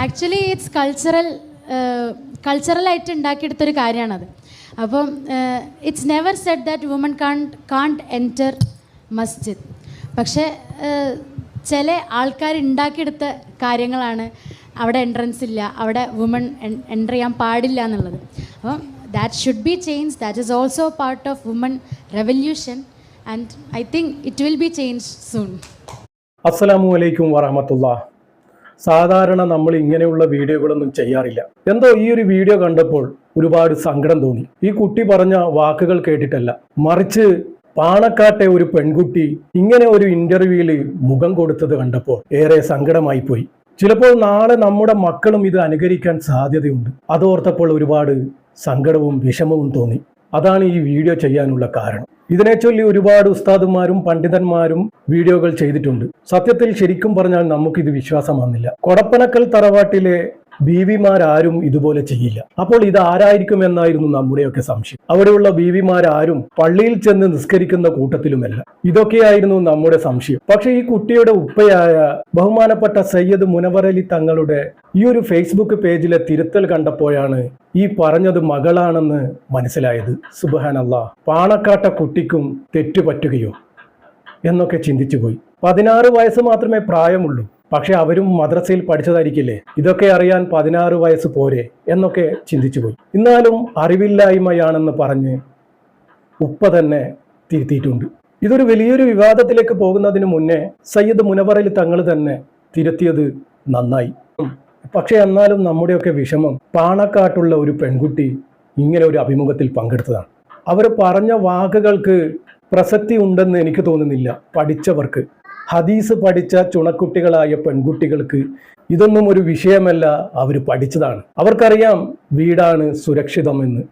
Actually it's cultural കൾച്ചറലായിട്ട് ഉണ്ടാക്കിയെടുത്തൊരു കാര്യമാണത്. അപ്പം it's never said that woman can't can't enter മസ്ജിദ് പക്ഷേ ചില ആൾക്കാർ ഉണ്ടാക്കിയെടുത്ത കാര്യങ്ങളാണ് അവിടെ എൻട്രൻസ് ഇല്ല അവിടെ വുമൺ എന്റർ ചെയ്യാൻ പാടില്ല എന്നുള്ളത്. അപ്പം that should be change that is also part of woman revolution and I think it will be change soon അസ്സാം വലൈക്കും വറഹമത്തുള്ള സാധാരണ നമ്മൾ ഇങ്ങനെയുള്ള വീഡിയോകളൊന്നും ചെയ്യാറില്ല. എന്തോ ഈ ഒരു വീഡിയോ കണ്ടപ്പോൾ ഒരുപാട് സങ്കടം തോന്നി. ഈ കുട്ടി പറഞ്ഞ വാക്കുകൾ കേട്ടിട്ടല്ല. മറിച്ച് പാണക്കാട്ടെ ഒരു പെൺകുട്ടി ഇങ്ങനെ ഒരു ഇന്റർവ്യൂവിൽ മുഖം കൊടുത്തത് കണ്ടപ്പോൾ ഏറെ സങ്കടമായി പോയി. ചിലപ്പോൾ നാളെ നമ്മുടെ മക്കളും ഇത് അനുകരിക്കാൻ സാധ്യതയുണ്ട്. അതോർത്തപ്പോൾ ഒരുപാട് സങ്കടവും വിഷമവും തോന്നി. അതാണ് ഈ വീഡിയോ ചെയ്യാനുള്ള കാരണം. ഇതിനെ ചൊല്ലി ഒരുപാട് ഉസ്താദുമാരും പണ്ഡിതന്മാരും വീഡിയോകൾ ചെയ്തിട്ടുണ്ട്. സത്യത്തിൽ ശരിക്കും പറഞ്ഞാൽ നമുക്കിത് വിശ്വാസം വന്നില്ല കൊടപ്പനക്കൽ തറവാട്ടിലെ ബീവിമാരാരും ഇതുപോലെ ചെയ്യില്ല. അപ്പോൾ ഇത് ആരായിരിക്കും എന്നായിരുന്നു നമ്മുടെയൊക്കെ സംശയം. അവിടെയുള്ള ബീവിമാരാരും പള്ളിയിൽ ചെന്ന് നിസ്കരിക്കുന്ന കൂട്ടത്തിലുമല്ല. ഇതൊക്കെയായിരുന്നു നമ്മുടെ സംശയം. പക്ഷെ ഈ കുട്ടിയുടെ ഉപ്പയായ ബഹുമാനപ്പെട്ട സയ്യദ് മുനവറലി തങ്ങളുടെ ഈ ഒരു ഫേസ്ബുക്ക് പേജിലെ തിരുത്തൽ കണ്ടപ്പോഴാണ് ഈ പറഞ്ഞത് മകളാണെന്ന് മനസ്സിലായത്. സുബഹാനല്ല പാണക്കാട്ട കുട്ടിക്കും തെറ്റുപറ്റുകയോ എന്നൊക്കെ ചിന്തിച്ചു പോയി പതിനാറ് വയസ്സ് മാത്രമേ പ്രായമുള്ളൂ. പക്ഷെ അവരും മദ്രസയിൽ പഠിച്ചതായിരിക്കില്ലേ? ഇതൊക്കെ അറിയാൻ പതിനാറ് വയസ്സ് പോരെ എന്നൊക്കെ ചിന്തിച്ചു പോയി. എന്നാലും അറിവില്ലായ്മയാണെന്ന് പറഞ്ഞ് ഉപ്പ തന്നെ തിരുത്തിയിട്ടുണ്ട്. ഇതൊരു വലിയൊരു വിവാദത്തിലേക്ക് പോകുന്നതിന് മുന്നേ സയ്യിദ് മുനവറയിൽ തങ്ങൾ തന്നെ തിരുത്തിയത് നന്നായി. പക്ഷെ എന്നാലും നമ്മുടെയൊക്കെ വിഷമം പാണക്കാട്ടുള്ള ഒരു പെൺകുട്ടി ഇങ്ങനെ ഒരു അഭിമുഖത്തിൽ പങ്കെടുത്തതാണ്. അവർ പറഞ്ഞ വാക്കുകൾക്ക് പ്രസക്തി ഉണ്ടെന്ന് എനിക്ക് തോന്നുന്നില്ല. പഠിച്ചവർക്ക്. ഹദീസ് പഠിച്ച ചുണക്കുട്ടികളായ പെൺകുട്ടികൾക്ക് ഇതൊന്നും ഒരു വിഷയമല്ല അവർ പഠിച്ചതാണ്. അവർക്കറിയാം വീടാണ് സുരക്ഷിതമെന്ന്.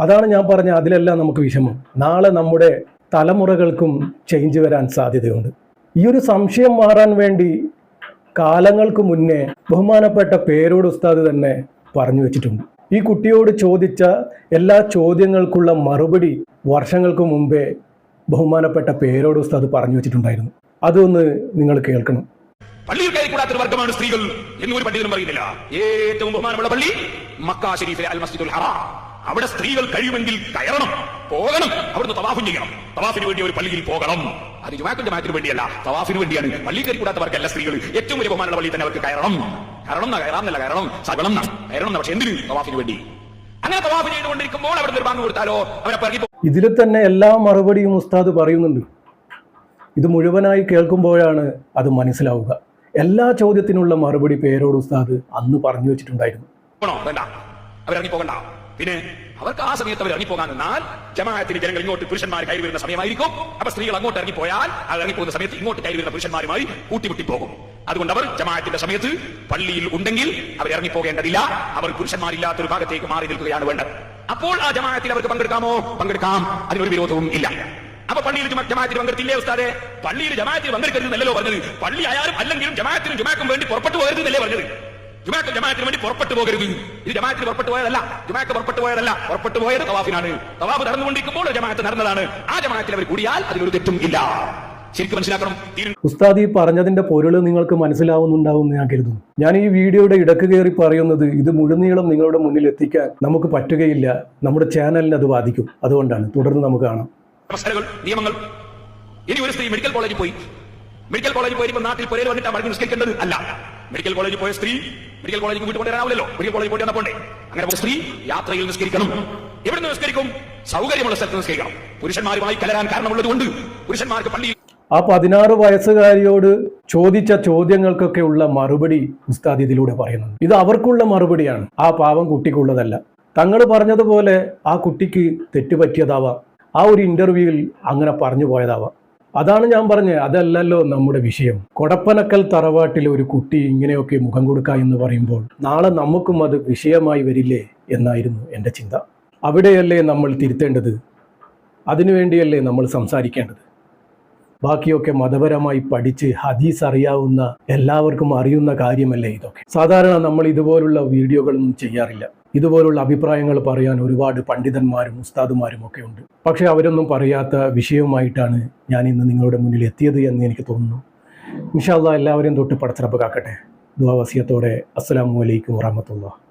അതാണ് ഞാൻ പറഞ്ഞ അതിലെല്ലാം നമുക്ക് വിഷമം. നാളെ നമ്മുടെ തലമുറകൾക്കും ചേഞ്ച് വരാൻ സാധ്യതയുണ്ട്. ഈ ഒരു സംശയം മാറാൻ വേണ്ടി കാലങ്ങൾക്ക് മുന്നേ ബഹുമാനപ്പെട്ട പേരോട് ഉസ്താദ് തന്നെ പറഞ്ഞു വെച്ചിട്ടുണ്ട്. ഈ കുട്ടിയോട് ചോദിച്ച എല്ലാ ചോദ്യങ്ങൾക്കുള്ള മറുപടി വർഷങ്ങൾക്ക് മുമ്പേ ബഹുമാനപ്പെട്ട പേരോട് ഉസ്താദ് പറഞ്ഞു വെച്ചിട്ടുണ്ടായിരുന്നു. അതൊന്ന് നിങ്ങൾ കേൾക്കണം. പള്ളിയിൽ കയറി കൂടാത്തൊരു വർഗമാണ് സ്ത്രീകൾ എന്ന് ഒരു പണ്ഡിതനും പറയുന്നില്ല. ഏറ്റവും ബഹുമാനമുള്ള പള്ളി മക്ക ഷരീഫിലെ അൽ മസ്ജിദുൽ ഹറാം. അവിടെ സ്ത്രീകൾ കഴിയുമെങ്കിൽ കയറണം പോകണം അവിടുന്ന് തവാഫും ചെയ്യണം. തവാഫിന് വേണ്ടി ഒരു പള്ളിയിൽ പോകണം. അത് ജുമാക്കിന്റെ മാറ്റിന് വേണ്ടിയല്ല തവാഫിന് വേണ്ടിയാണ്. പള്ളി കയറി കൂടാത്തവർക്കല്ല സ്ത്രീകൾ. ഏറ്റവും വലിയ ബഹുമാനമുള്ള പള്ളി തന്നെ അവർക്ക് കയറണം. കയറണം എന്നാ കയറാമെന്നല്ല കയറണം. എന്നാ കയറണം പക്ഷെ എന്തിനു തവാഫിന് വേണ്ടി? അങ്ങനെ തവാഫ് ചെയ്തുകൊണ്ടിരിക്കുമ്പോൾ അവിടെ ബാങ്ക് കൊടുത്താലോ? അവരെ പറഞ്ഞു ഇതിൽ തന്നെ എല്ലാ മറുപടിയും ഉസ്താദ് പറയുന്നുണ്ട്. ഇത് മുഴുവനായി കേൾക്കുമ്പോഴാണ് അത് മനസ്സിലാവുക. എല്ലാ ചോദ്യത്തിനുള്ള മറുപടി പേരോട് ഉസ്താദ് അന്ന് പറഞ്ഞു വെച്ചിട്ടുണ്ടായിരുന്നു. പിന്നെ അവർക്ക് ആ സമയത്ത് അവർ ഇറങ്ങിപ്പോകാൻ എന്നാൽ ജമാഅത്തിന് ജനങ്ങൾ ഇങ്ങോട്ട് പുരുഷന്മാർ കയറി വരുന്ന സമയമായിരിക്കും. അപ്പൊ സ്ത്രീകൾ അങ്ങോട്ട് ഇറങ്ങിപ്പോയാൽ അത് ഇറങ്ങിപ്പോകുന്ന സമയത്ത് ഇങ്ങോട്ട് കയറി വരുന്ന പുരുഷന്മാരുമായി കൂട്ടിമുട്ടി പോകും. അതുകൊണ്ട് അവർ ജമാഅത്തിന്റെ സമയത്ത് പള്ളിയിൽ ഉണ്ടെങ്കിൽ അവർ ഇറങ്ങിപ്പോകേണ്ടതില്ല അവർ പുരുഷന്മാരില്ലാത്ത ഒരു ഭാഗത്തേക്ക് മാറി നിൽക്കുകയാണ് വേണ്ടത്. അപ്പോൾ ആ ജമാഅത്തിൽ അവർക്ക് പങ്കെടുക്കാമോ? പങ്കെടുക്കാം. അതിനൊരു വിരോധവും ഇല്ല. അപ്പൊ പള്ളിയിൽ ജമാഅത്തിന് പങ്കെടുത്തില്ലേ ഉസ്താദെ? പള്ളിയിൽ ജമാഅത്തിൽ പങ്കെടുക്കരുതെന്നല്ലോ പറഞ്ഞത്. പള്ളി ആയാലും അല്ലെങ്കിലും ജമാഅത്തിനും ജുമാക്കും വേണ്ടി പുറപ്പെട്ടു പോകരുതെന്നല്ലേ പറഞ്ഞത്. ജുമാക്കും ജമാഅത്തിന് വേണ്ടി പുറപ്പെട്ടു പോകരുത്. ഇത് ജമാഅത്തിന് പുറപ്പെട്ടു പോയതല്ല. ജുമാക്ക് പുറപ്പെട്ടു പോയതല്ല. പുറപ്പെട്ടു പോയത് തവാഫിനാണ്. തവാഫ് നടന്നുകൊണ്ടിരിക്കുമ്പോൾ ജമാഅത്ത് നടന്നതാണ്. ആ ജമാഅത്തിൽ അവർ കൂടിയാൽ അതിലൊരു തെറ്റും ഇല്ല. ശരിക്കും മനസ്സിലാക്കണം? ഉസ്താദി ഉസ്താദ് പറഞ്ഞതിന്റെ പൊരുൾ നിങ്ങൾക്ക് മനസ്സിലാവുന്നുണ്ടാവും ഞാൻ കരുതുന്നു. ഞാൻ ഈ വീഡിയോയുടെ ഇടയ്ക്ക് കയറി പറയുന്നത് ഇത് മുഴുനീളം നിങ്ങളുടെ മുന്നിൽ എത്തിക്കാൻ നമുക്ക് പറ്റുകയില്ല. നമ്മുടെ ചാനലിന് അത് ബാധിക്കും. അതുകൊണ്ടാണ്. തുടർന്ന് നമുക്ക് കാണാം. അവസ്ഥകൾ നിയമങ്ങൾ. ഇനി ഒരു സ്ത്രീ മെഡിക്കൽ കോളേജിൽ പോയി. മെഡിക്കൽ കോളേജിൽ പോയി നാട്ടിൽ പുരയിൽ വന്നിട്ട് അവർക്ക് നിസ്കരിക്കേണ്ടത്? അല്ല. മെഡിക്കൽ കോളേജിൽ പോയ സ്ത്രീ മെഡിക്കൽ കോളേജിൽ വീട്ടിൽ കൊണ്ടുവരാനാവില്ലല്ലോ. മെഡിക്കൽ കോളേജിൽ പോയിട്ട് പോണ്ടേ? അങ്ങനെ പോയ സ്ത്രീ യാത്രയിൽ നിസ്കരിക്കണം. എവിടെ നിന്ന് നിസ്കരിക്കും? സൗകര്യമുള്ള സ്ഥലത്ത് നിസ്കരിക്കണം. പുരുഷന്മാരുമായി കലരാൻ കാരണമുള്ളത് കൊണ്ട് പുരുഷന്മാർക്ക് പള്ളിയിൽ ആ പതിനാറ് വയസ്സുകാരിയോട് ചോദിച്ച ചോദ്യങ്ങൾക്കൊക്കെ ഉള്ള മറുപടി ഉസ്താദ് ഇതിലൂടെ പറയുന്നുണ്ട്. ഇത് അവർക്കുള്ള മറുപടിയാണ്. ആ പാവം കുട്ടിക്കുള്ളതല്ല. തങ്ങൾ പറഞ്ഞതുപോലെ ആ കുട്ടിക്ക് തെറ്റുപറ്റിയതാവാം. ആ ഒരു ഇന്റർവ്യൂവിൽ അങ്ങനെ പറഞ്ഞു പോയതാവാം. അതാണ് ഞാൻ പറഞ്ഞത് അതല്ലല്ലോ നമ്മുടെ വിഷയം. കൊടപ്പനക്കൽ തറവാട്ടിൽ ഒരു കുട്ടി ഇങ്ങനെയൊക്കെ മുഖം കൊടുക്കുക എന്ന് പറയുമ്പോൾ നാളെ നമുക്കും അത് വിഷയമായി വരില്ലേ എന്നായിരുന്നു എന്റെ ചിന്ത. അവിടെയല്ലേ നമ്മൾ തിരുത്തേണ്ടത്? അതിനുവേണ്ടിയല്ലേ നമ്മൾ സംസാരിക്കേണ്ടത്? ബാക്കിയൊക്കെ മതപരമായി പഠിച്ച് ഹദീസ് അറിയാവുന്ന എല്ലാവർക്കും അറിയുന്ന കാര്യമല്ലേ ഇതൊക്കെ? സാധാരണ നമ്മൾ ഇതുപോലുള്ള വീഡിയോകളൊന്നും ചെയ്യാറില്ല. ഇതുപോലുള്ള അഭിപ്രായങ്ങൾ പറയാൻ ഒരുപാട് പണ്ഡിതന്മാരും ഉസ്താദുമാരും ഒക്കെ ഉണ്ട്. പക്ഷെ അവരൊന്നും പറയാത്ത വിഷയവുമായിട്ടാണ് ഞാൻ ഇന്ന് നിങ്ങളുടെ മുന്നിൽ എത്തിയത് എന്ന് എനിക്ക് തോന്നുന്നു. ഇൻഷാല്ല എല്ലാവരെയും തൊട്ട് പടച്ചിറപ്പ് കാക്കട്ടെ. ദുവാവസ്യത്തോടെ അസ്സലാമു അലൈക്കും വറഹമത്തുള്ള